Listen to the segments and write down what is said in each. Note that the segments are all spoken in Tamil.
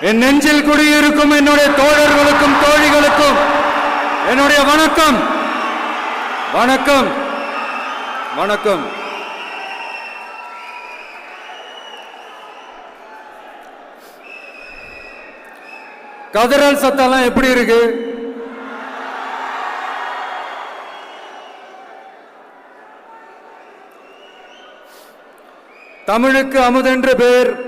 என் நெஞ்சில் குடியிருக்கும் என்னுடைய தோழர்களுக்கும் தோழிகளுக்கும் என்னுடைய வணக்கம். வணக்கம். வணக்கம். கதறல் சத்தம்லாம் எப்படி இருக்கு? தமிழுக்கு அமுதென்று பேர்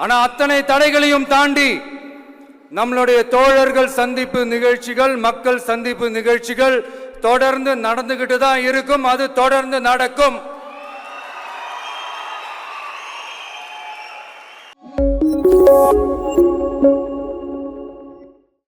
ஆனா அத்தனை தடைகளையும் தாண்டி நம்மளுடைய தோழர்கள் சந்திப்பு நிகழ்ச்சிகள் மக்கள் சந்திப்பு நிகழ்ச்சிகள் தொடர்ந்து நடந்துகிட்டு தான் இருக்கும் அது தொடர்ந்து நடக்கும்